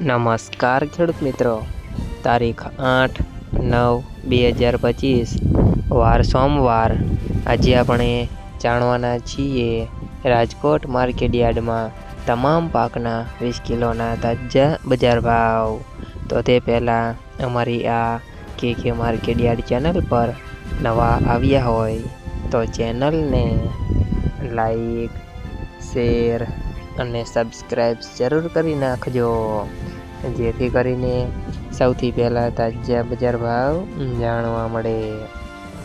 નમસ્કાર ખેડૂત મિત્રો. તારીખ આઠ નવ બે હજાર પચીસ. વાર સોમવાર. આજે આપણે જાણવાના છીએ રાજકોટ માર્કેટયાર્ડમાં તમામ પાકના વીસ કિલોના તાજા બજાર ભાવ. તો તે પહેલાં અમારી આ કે કે માર્કેટયાર્ડ ચેનલ પર નવા આવ્યા હોય તો ચેનલને લાઈક, શેર અને સબસ્ક્રાઈબ જરૂર કરી નાખજો. જેથી કરીને સૌથી પહેલાં તાજા બજાર ભાવ જાણવા મળે.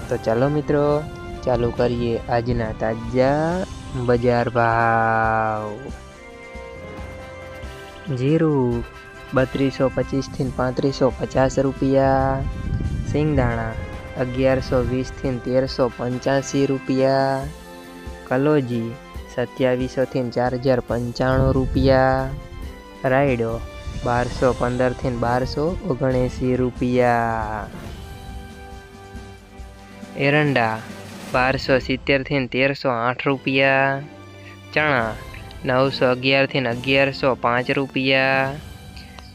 તો ચાલો મિત્રો, ચાલુ કરીએ આજના તાજા બજાર ભાવ. જીરું બત્રીસો પચીસથી પાંત્રીસો પચાસ રૂપિયા. સિંગદાણા અગિયારસો વીસથી તેરસો પંચ્યાસી રૂપિયા. કલોજી સત્યાવીસોથી ચાર હજાર પંચાણું રૂપિયા. રાયડો બારસો પંદરથી બારસો ઓગણએંસી રૂપિયા. એરંડા બારસો સિત્તેરથી તેરસો આઠ રૂપિયા. ચણા નવસો અગિયારથી અગિયારસો પાંચ રૂપિયા.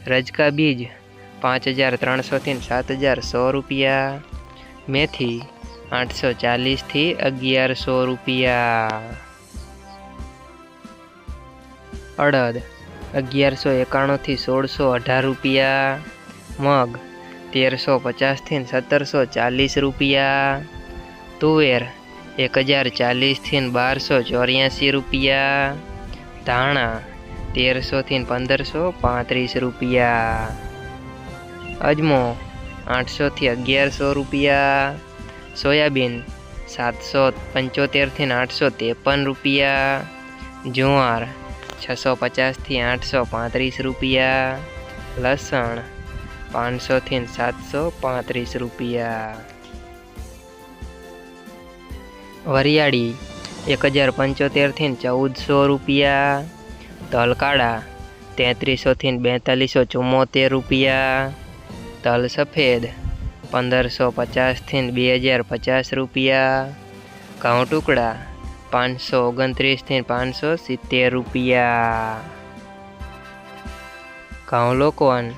રજકા બીજ પાંચ હજાર ત્રણસોથી સાત હજાર સો રૂપિયા. મેથી આઠસો ચાલીસથી અગિયારસો રૂપિયા. અડદ, અગિયારસો એકાણુંથી સોળસો અઢાર રૂપિયા. મગ, તેરસો પચાસથી સત્તરસો ચાલીસ રૂપિયા. તુવેર, એક હજાર ચાલીસથી બારસો ચોર્યાસી રૂપિયા. ધાણા, તેરસોથી પંદરસો પાંત્રીસ રૂપિયા. અજમો, આઠસોથી અગિયારસો રૂપિયા. સોયાબીન, સાતસો પંચોતેરથી આઠસો ત્રેપન રૂપિયા. જુવાર છસો પચાસથી આઠસો પાંત્રીસ રૂપિયા. લસણ પાંચસોથી સાતસો પાંત્રીસ રૂપિયા. વરિયાળી એક હજાર પંચોતેરથી ચૌદસો રૂપિયા. તલકાળા તેત્રીસોથી બેતાલીસો ચુમ્મોતેર રૂપિયા. તલ સફેદ પંદરસો પચાસથી બે હજાર પચાસ રૂપિયા. ઘઉં ટુકડા પાંચસો ઓગણત્રીસથી પાંચસો સિત્તેર રૂપિયા. ઘઉં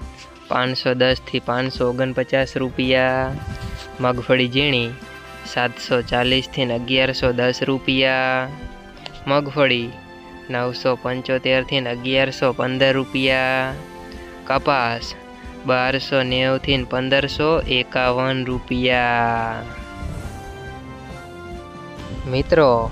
પાંચસો દસથી પાંચસો ઓગણપચાસ રૂપિયા. મગફળી ઝીણી, સાતસો ચાલીસથી અગિયારસો દસ રૂપિયા. મગફળી, નવસો પંચોતેરથી અગિયારસો પંદર રૂપિયા. કપાસ, બારસો નેવુંથી પંદરસો એકાવન રૂપિયા. મિત્રો